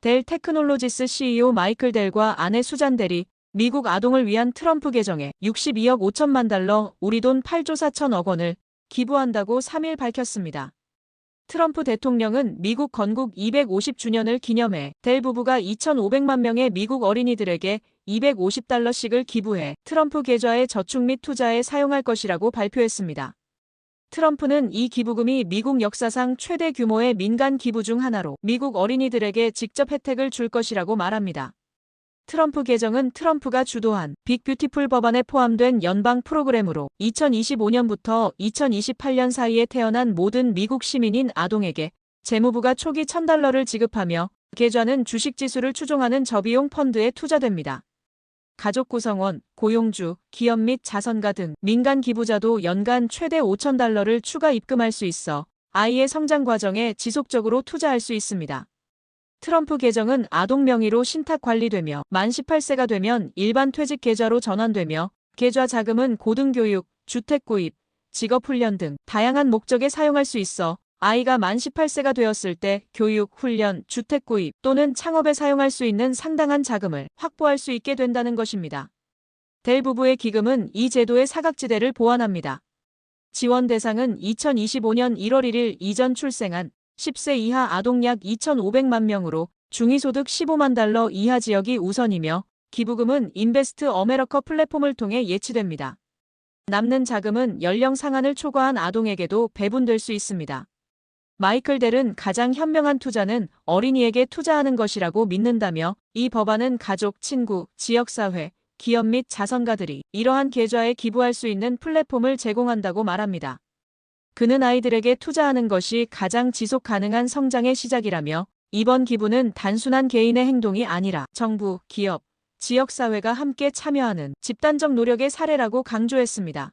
델 테크놀로지스 CEO 마이클 델과 아내 수잔 델이 미국 아동을 위한 트럼프 계정에 62억 5천만 달러, 우리 돈 8조 4천억 원을 기부한다고 3일 밝혔습니다. 트럼프 대통령은 미국 건국 250주년을 기념해 델 부부가 2,500만 명의 미국 어린이들에게 250달러씩을 기부해 트럼프 계좌의 저축 및 투자에 사용할 것이라고 발표했습니다. 트럼프는 이 기부금이 미국 역사상 최대 규모의 민간 기부 중 하나로 미국 어린이들에게 직접 혜택을 줄 것이라고 말합니다. 트럼프 계정은 트럼프가 주도한 빅 뷰티풀 법안에 포함된 연방 프로그램으로 2025년부터 2028년 사이에 태어난 모든 미국 시민인 아동에게 재무부가 초기 1000달러를 지급하며 계좌는 주식 지수를 추종하는 저비용 펀드에 투자됩니다. 가족 구성원, 고용주, 기업 및 자선가 등 민간 기부자도 연간 최대 5,000달러를 추가 입금할 수 있어 아이의 성장 과정에 지속적으로 투자할 수 있습니다. 트럼프 계정은 아동 명의로 신탁 관리되며 만 18세가 되면 일반 퇴직 계좌로 전환되며 계좌 자금은 고등교육, 주택 구입, 직업 훈련 등 다양한 목적에 사용할 수 있어 아이가 만 18세가 되었을 때 교육, 훈련, 주택 구입 또는 창업에 사용할 수 있는 상당한 자금을 확보할 수 있게 된다는 것입니다. 델 부부의 기금은 이 제도의 사각지대를 보완합니다. 지원 대상은 2025년 1월 1일 이전 출생한 10세 이하 아동 약 2,500만 명으로 중위소득 15만 달러 이하 지역이 우선이며 기부금은 인베스트 어메러커 플랫폼을 통해 예치됩니다. 남는 자금은 연령 상한을 초과한 아동에게도 배분될 수 있습니다. 마이클 델은 가장 현명한 투자는 어린이에게 투자하는 것이라고 믿는다며 이 법안은 가족, 친구, 지역사회, 기업 및 자선가들이 이러한 계좌에 기부할 수 있는 플랫폼을 제공한다고 말합니다. 그는 아이들에게 투자하는 것이 가장 지속 가능한 성장의 시작이라며 이번 기부는 단순한 개인의 행동이 아니라 정부, 기업, 지역사회가 함께 참여하는 집단적 노력의 사례라고 강조했습니다.